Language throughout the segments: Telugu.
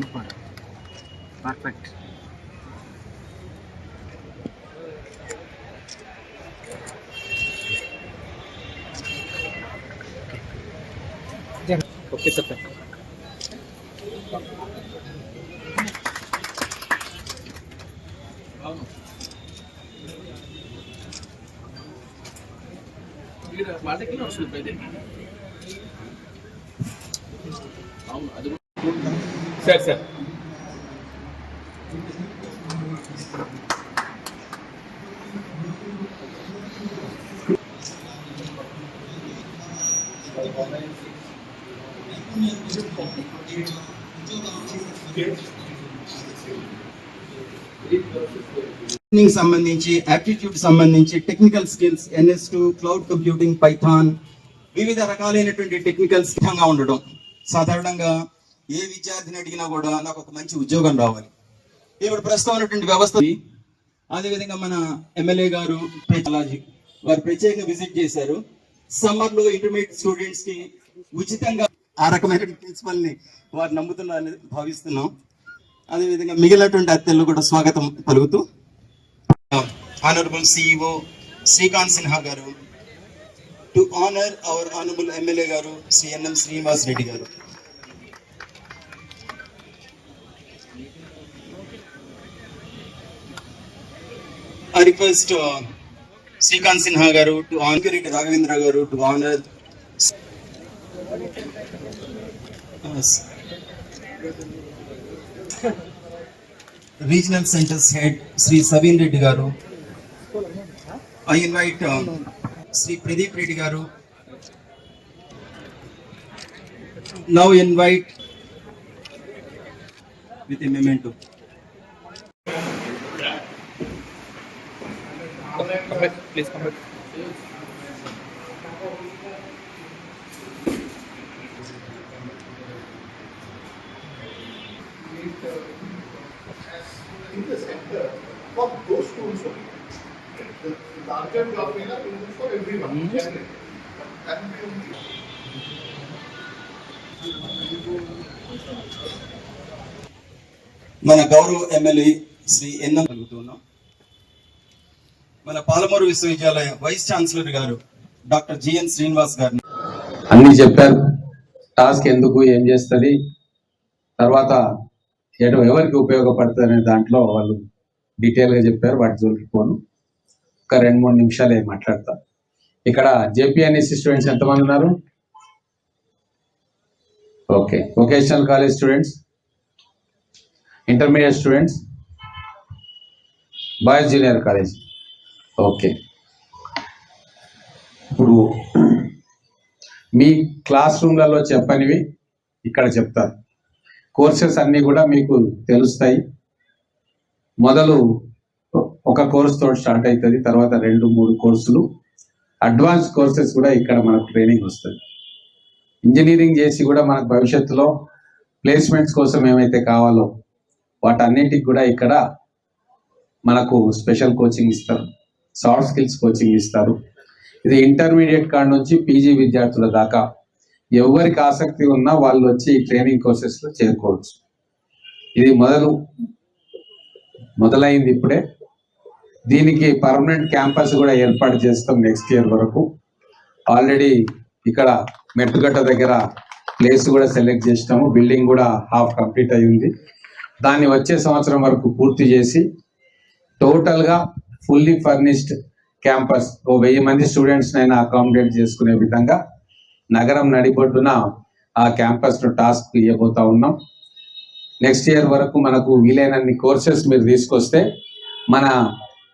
Super perfect okay sir sir sir. కి సంబంధించి యాప్టిట్యూడ్ సంబంధించి technical skills NS to cloud computing python వివిధ రకాలైనటువంటి టెక్నికల్ సిద్ధంగా ఉండడం. సాధారణంగా ఏ విద్యార్థిని అడిగినా కూడా నాకు ఒక మంచి ఉద్యోగం రావాలి. ఇప్పుడు ప్రస్తుతం ఉన్నటువంటి వ్యవస్థ అదేవిధంగా మన ఎమ్మెల్యే గారు వారు ప్రత్యేకంగా విజిట్ చేశారు. సమ్మర్లో ఇంటర్మీడియట్ స్టూడెంట్స్కి ఉచితంగా ఆ రకమైన ప్రిన్సిపల్ని వారు నమ్ముతున్నారని భావిస్తున్నాం. అదేవిధంగా మిగిలినటువంటి అత్యలు కూడా స్వాగతం పలుకుతూ ఆనరబుల్ సిఇఓ శ్రీకాంత్ సిన్హా గారు to honour our honourable MLA గారు శ్రీ ఎన్ఎం శ్రీనివాస్ రెడ్డి గారు. ఐ రిక్వెస్ట్ శ్రీకాంత్ సిన్హా గారు టు ఆన్గిరెడ్డి రాఘవేంద్ర గారు to honour regional centers head Shri Saveen Reddy గారు ఐ ఇన్వైట్ శ్రీ ప్రదీప్ రెడ్డి గారు now invite with a memento Come back, please come back. in the center for those schools only. The larger job is for everyone. generally. That will be only. మన గౌరవ ఎమ్మెల్యే శ్రీ ఎన్ఎం కలుగుతున్నాం మన పాలమూరు విశ్వవిద్యాలయ వైస్ ఛాన్సలర్ గారు డాక్టర్ జిఎన్ శ్రీనివాస్ గారిని. అన్ని చెప్పారు. టాస్క్ ఎందుకు ఏం చేస్తుంది? తర్వాత ఎవరికి ఉపయోగపడుతుంది అనే దాంట్లో వాళ్ళు డీటెయిల్గా చెప్పారు. వాటి జోలికి పోను. ఒక రెండు మూడు నిమిషాలు మాట్లాడతా. ఇక్కడ జేపీఎన్ఎస్సి స్టూడెంట్స్ ఎంతమంది ఉన్నారు? Okay. Vocational college students intermediate students boys junior college. Okay. ఇప్పుడు మీ క్లాస్ రూమ్లలో చెప్పనివి ఇక్కడ చెప్తారు కోర్సెస్ అన్నీ కూడా మీకు తెలుస్తాయి. మొదలు ఒక కోర్స్ తోటి స్టార్ట్ అవుతుంది తర్వాత రెండు మూడు కోర్సులు. అడ్వాన్స్ కోర్సెస్ కూడా ఇక్కడ మనకు ట్రైనింగ్ వస్తుంది. ఇంజనీరింగ్ చేసి కూడా మనకు భవిష్యత్తులో ప్లేస్మెంట్స్ కోసం ఏమైతే కావాలో వాటన్నిటికి కూడా ఇక్కడ మనకు స్పెషల్ కోచింగ్ ఇస్తారు. సాఫ్ట్ స్కిల్స్ కోచింగ్ ఇస్తారు. ఇది ఇంటర్మీడియట్ కాడ నుంచి పీజీ విద్యార్థుల దాకా. ఎవరికి ఆసక్తి ఉన్నా వాళ్ళు వచ్చి ఈ ట్రైనింగ్ కోర్సెస్లో చేరుకోవచ్చు. ఇది మొదలు మొదలైంది ఇప్పుడే. దీనికి పర్మనెంట్ క్యాంపస్ కూడా ఏర్పాటు చేస్తాం నెక్స్ట్ ఇయర్ వరకు. ఆల్రెడీ ఇక్కడ మెట్టుగట్ట దగ్గర ప్లేస్ కూడా సెలెక్ట్ చేసినాము. బిల్డింగ్ కూడా హాఫ్ కంప్లీట్ అయ్యింది. దాన్ని వచ్చే సంవత్సరం వరకు పూర్తి చేసి టోటల్గా ఫుల్లీ ఫర్నిష్డ్ క్యాంపస్ ఓ వెయ్యి మంది స్టూడెంట్స్ నైనా అకామిడేట్ చేసుకునే విధంగా నగరం నడిబొడ్డున ఆ క్యాంపస్ను టాస్క్ ఇవ్వబోతా ఉన్నాం. నెక్స్ట్ ఇయర్ వరకు మనకు వీలైనన్ని కోర్సెస్ మీరు తీసుకొస్తే మన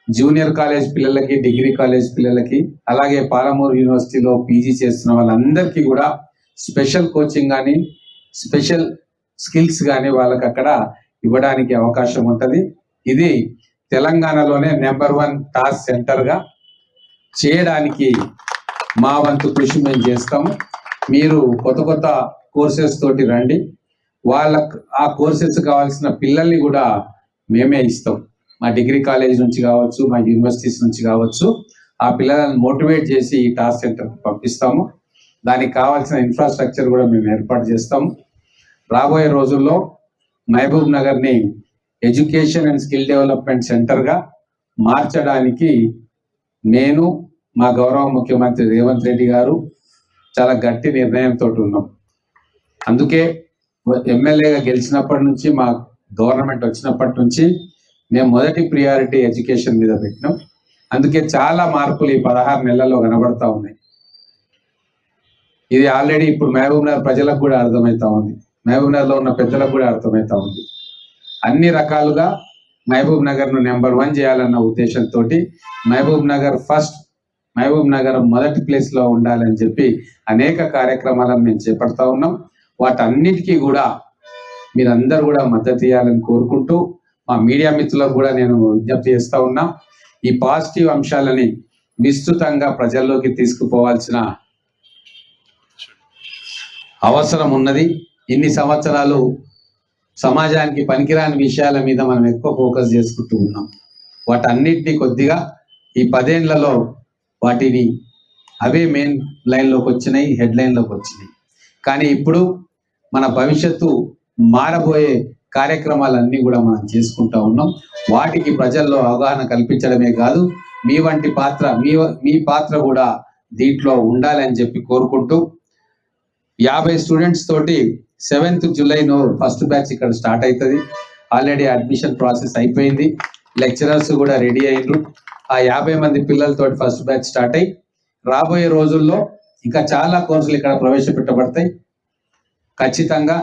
జూనియర్ కాలేజ్ పిల్లలకి డిగ్రీ కాలేజ్ పిల్లలకి అలాగే పాలమూరు యూనివర్సిటీలో పీజీ చేస్తున్న వాళ్ళందరికీ కూడా స్పెషల్ కోచింగ్ కానీ స్పెషల్ స్కిల్స్ కానీ వాళ్ళకి అక్కడ ఇవ్వడానికి అవకాశం ఉంటుంది. ఇది తెలంగాణలోనే నెంబర్ వన్ టాస్ సెంటర్గా చేయడానికి మా వంతు కృషి మేము చేస్తాము. మీరు కొత్త కొత్త కోర్సెస్ తోటి రండి. వాళ్ళ ఆ కోర్సెస్ కావాల్సిన పిల్లల్ని కూడా మేమే ఇస్తాం. మా డిగ్రీ కాలేజ్ నుంచి కావచ్చు మా యూనివర్సిటీస్ నుంచి కావచ్చు ఆ పిల్లలను మోటివేట్ చేసి ఈ టాస్క్ సెంటర్ పంపిస్తాము. దానికి కావాల్సిన ఇన్ఫ్రాస్ట్రక్చర్ కూడా మేము ఏర్పాటు చేస్తాము. రాబోయే రోజుల్లో మహబూబ్ నగర్ని ఎడ్యుకేషన్ అండ్ స్కిల్ డెవలప్మెంట్ సెంటర్గా మార్చడానికి నేను మా గౌరవ ముఖ్యమంత్రి రేవంత్ రెడ్డి గారు చాలా గట్టి నిర్ణయంతో ఉన్నాం. అందుకే ఎమ్మెల్యేగా గెలిచినప్పటి నుంచి మా గవర్నమెంట్ వచ్చినప్పటి నుంచి మేము మొదటి ప్రియారిటీ ఎడ్యుకేషన్ మీద పెట్టినాం. అందుకే చాలా మార్పులు ఈ పదహారు నెలల్లో కనబడతా ఉన్నాయి. ఇది ఆల్రెడీ ఇప్పుడు మహబూబ్నగర్ ప్రజలకు కూడా అర్థమవుతా ఉంది. మహబూబ్నగర్లో ఉన్న పెద్దలకు కూడా అర్థమవుతా ఉంది. అన్ని రకాలుగా మహబూబ్ నగర్ను నెంబర్ వన్ చేయాలన్న ఉద్దేశంతో మహబూబ్ నగర్ ఫస్ట్ మహబూబ్ నగర్ మొదటి ప్లేస్లో ఉండాలని చెప్పి అనేక కార్యక్రమాలను మేము చేపడతా ఉన్నాం. వాటన్నిటికీ కూడా మీరందరూ కూడా మద్దతు ఇవ్వాలని కోరుకుంటూ మా మీడియా మిత్రులకు కూడా నేను విజ్ఞప్తి చేస్తా ఉన్నా. ఈ పాజిటివ్ అంశాలని విస్తృతంగా ప్రజల్లోకి తీసుకుపోవాల్సిన అవసరం ఉన్నది. ఇన్ని సంవత్సరాలు సమాజానికి పనికిరాని విషయాల మీద మనం ఎక్కువ ఫోకస్ చేసుకుంటూ ఉన్నాం. వాటన్నిటిని కొద్దిగా ఈ పదేండ్లలో వాటిని అవే మెయిన్ లైన్లోకి వచ్చినాయి హెడ్ లైన్లోకి వచ్చినాయి. కానీ ఇప్పుడు మన భవిష్యత్తు మారబోయే కార్యక్రమాలన్నీ కూడా మనం చేసుకుంటా ఉన్నాం. వాటికి ప్రజల్లో అవగాహన కల్పించడమే కాదు మీ వంటి పాత్ర మీ మీ పాత్ర కూడా దీంట్లో ఉండాలని చెప్పి కోరుకుంటూ యాభై స్టూడెంట్స్ తోటి seventh July no first batch ఇక్కడ స్టార్ట్ అవుతుంది ఆల్రెడీ అడ్మిషన్ ప్రాసెస్ అయిపోయింది. లెక్చరర్స్ కూడా రెడీ అయ్యారు ఆ యాభై మంది పిల్లలతో ఫస్ట్ బ్యాచ్ స్టార్ట్ అయ్యి రాబోయే రోజుల్లో ఇంకా చాలా కోర్సులు ఇక్కడ ప్రవేశపెట్టబడతాయి. ఖచ్చితంగా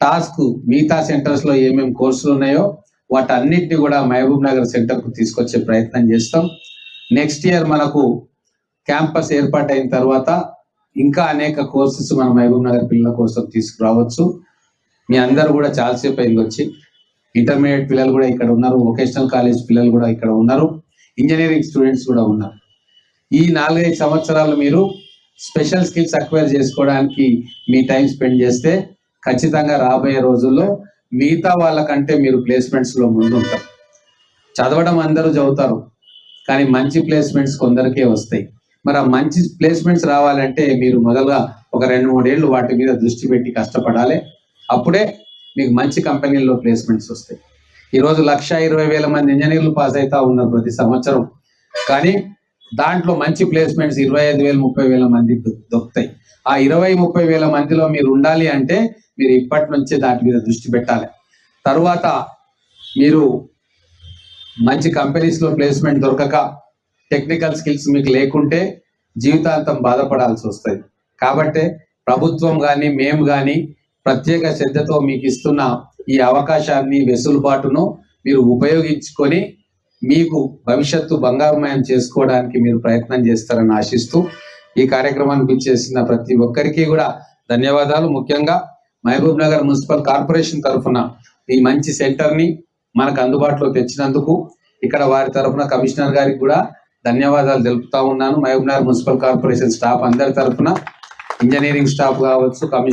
టాస్క్ మిగతా సెంటర్స్లో ఏమేమి కోర్సులు ఉన్నాయో వాటన్నిటిని కూడా మహబూబ్ నగర్ సెంటర్కు తీసుకొచ్చే ప్రయత్నం చేస్తాం. నెక్స్ట్ ఇయర్ మనకు క్యాంపస్ ఏర్పాటైన తర్వాత ఇంకా అనేక కోర్సెస్ మన మహబూబ్ నగర్ పిల్లల కోసం తీసుకురావచ్చు. మీ అందరూ కూడా చాలాసేపు అయింది వచ్చి. ఇంటర్మీడియట్ పిల్లలు కూడా ఇక్కడ ఉన్నారు. వొకేషనల్ కాలేజ్ పిల్లలు కూడా ఇక్కడ ఉన్నారు. ఇంజనీరింగ్ స్టూడెంట్స్ కూడా ఉన్నారు. ఈ నాలుగైదు సంవత్సరాలు మీరు స్పెషల్ స్కిల్స్ అక్వైర్ చేసుకోవడానికి మీ టైం స్పెండ్ చేస్తే ఖచ్చితంగా రాబోయే రోజుల్లో మిగతా వాళ్ళకంటే మీరు ప్లేస్మెంట్స్లో ముందుంటారు. చదవడం అందరూ చదువుతారు. కానీ మంచి ప్లేస్మెంట్స్ కొందరికే వస్తాయి. మరి ఆ మంచి ప్లేస్మెంట్స్ రావాలంటే మీరు మొదలుగా ఒక రెండు మూడేళ్ళు వాటి మీద దృష్టి పెట్టి కష్టపడాలి. అప్పుడే మీకు మంచి కంపెనీల్లో ప్లేస్మెంట్స్ వస్తాయి. ఈరోజు లక్ష ఇరవై వేల మంది ఇంజనీర్లు పాస్ అవుతా ఉన్నారు ప్రతి సంవత్సరం. కానీ దాంట్లో మంచి ప్లేస్మెంట్స్ ఇరవై ఐదు వేల ముప్పై వేల మంది దొరుకుతాయి. ఆ ఇరవై ముప్పై వేల మందిలో మీరు ఉండాలి అంటే మీరు ఇప్పటి నుంచే దాని మీద దృష్టి పెట్టాలి. తరువాత మీరు మంచి కంపెనీస్లో ప్లేస్మెంట్ దొరకక టెక్నికల్ స్కిల్స్ మీకు లేకుంటే జీవితాంతం బాధపడాల్సి వస్తుంది కాబట్టి ప్రభుత్వం కానీ మేము కానీ ప్రత్యేక శ్రద్ధతో మీకు ఇస్తున్న ఈ అవకాశాన్ని వెసులుబాటును మీరు ఉపయోగించుకొని మీకు భవిష్యత్తు బంగారుమయం చేసుకోవడానికి మీరు ప్రయత్నం చేస్తారని ఆశిస్తూ ఈ కార్యక్రమానికి చేసిన ప్రతి ఒక్కరికి కూడా ధన్యవాదాలు. ముఖ్యంగా మహబూబ్ నగర్ మున్సిపల్ కార్పొరేషన్ తరఫున ఈ మంచి సెంటర్ని మనకు అందుబాటులో తెచ్చినందుకు ఇక్కడ వారి తరఫున కమిషనర్ గారికి కూడా ధన్యవాదాలు తెలుపుతా ఉన్నాను. మహబూబ్నగర్ మున్సిపల్ కార్పొరేషన్ స్టాఫ్ అందరి తరఫున. ఇంజనీరింగ్ స్టాఫ్ కావచ్చు కమిషన్